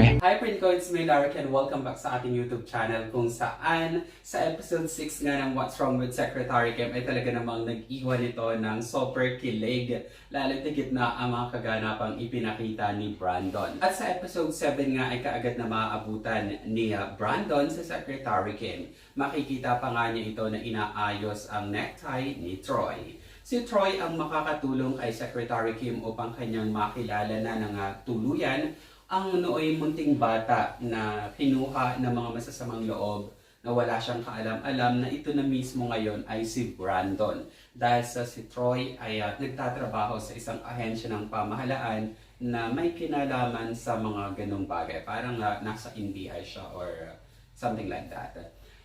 Hi Princoins, may Lark and welcome back sa ating YouTube channel kung saan sa episode 6 nga ng What's Wrong with Secretary Kim ay talaga namang nag-iwan ito ng super kilig lalo tigit na ang mga kaganapang ipinakita ni Brandon. At sa episode 7 nga ay kaagad na maaabutan ni uh, Brandon sa Secretary Kim. Makikita pa nga niya ito na inaayos ang necktie ni Troy. Si Troy ang makakatulong kay Secretary Kim upang kanyang makilala na ng tuluyan ang nooy munting bata na kinuha ng mga masasamang loob na wala siyang kaalam-alam na ito na mismo ngayon ay si Brandon. Dahil sa si Troy ay uh, nagtatrabaho sa isang ahensya ng pamahalaan na may kinalaman sa mga ganong bagay. Parang uh, nasa NBI siya or uh, something like that.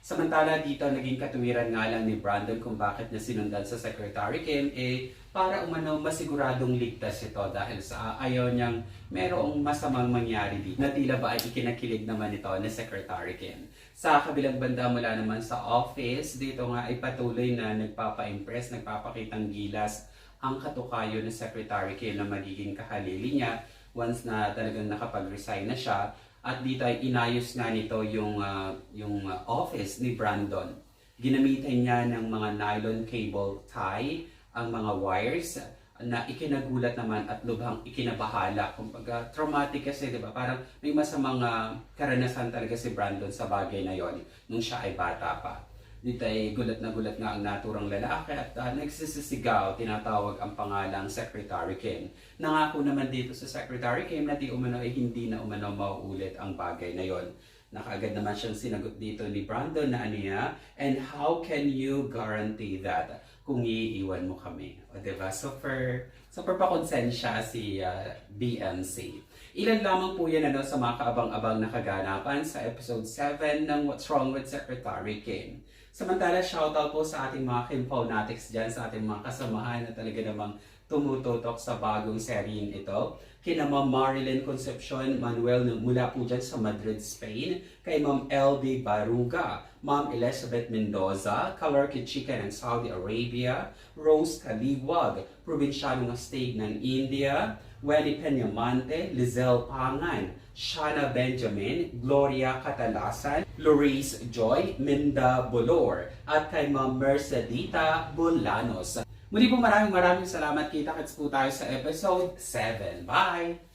Samantala dito, naging katuwiran nga lang ni Brandon kung bakit niya sinundan sa Secretary Kim eh para umano masiguradong ligtas ito dahil sa ayaw niyang merong masamang mangyari dito na tila ba ay ikinakilig naman ito ni Secretary Kim. Sa kabilang banda mula naman sa office, dito nga ay patuloy na nagpapa-impress, nagpapakitang gilas ang katukayo ni Secretary Kim na magiging kahalili niya once na talagang nakapag-resign na siya at dito ay inayos nga nito yung, ah, yung ah, office ni Brandon. Ginamitan niya ng mga nylon cable tie, ang mga wires na ikinagulat naman at lubhang ikinabahala. Kumbaga, traumatic kasi, di ba? Parang may masamang ah, karanasan talaga si Brandon sa bagay na yon nung siya ay bata pa. Dito ay gulat na gulat nga ang naturang lalaki at uh, nagsisisigaw, tinatawag ang pangalang Secretary Kim. Nangako naman dito sa Secretary Kim na di umano ay hindi na umano mauulit ang bagay na yon. Nakaagad naman siyang sinagot dito ni Brandon na aniya, and how can you guarantee that kung iiwan mo kami? O diba? Super, super pa-konsensya si uh, BMC. Ilan lamang po yan ano, sa mga kaabang-abang na kaganapan sa episode 7 ng What's Wrong with Secretary Kim. Samantala, shoutout po sa ating mga Kim Phonatics dyan, sa ating mga kasamahan na talaga namang tumututok sa bagong seryeng ito. Kina Ma'am Marilyn Concepcion Manuel mula po dyan sa Madrid, Spain. Kay Ma'am LB Baruga, Ma'am Elizabeth Mendoza, Color Chica ng Saudi Arabia, Rose Kaliwag, Provinciano ng State ng India, Wendy Peñamante, Lizelle Pangan, Shana Benjamin, Gloria Catalasan, Loris Joy, Minda Bolor, at kay Ma'am Mercedita Bolanos. Muli po maraming maraming salamat. Kita-kits po tayo sa episode 7. Bye!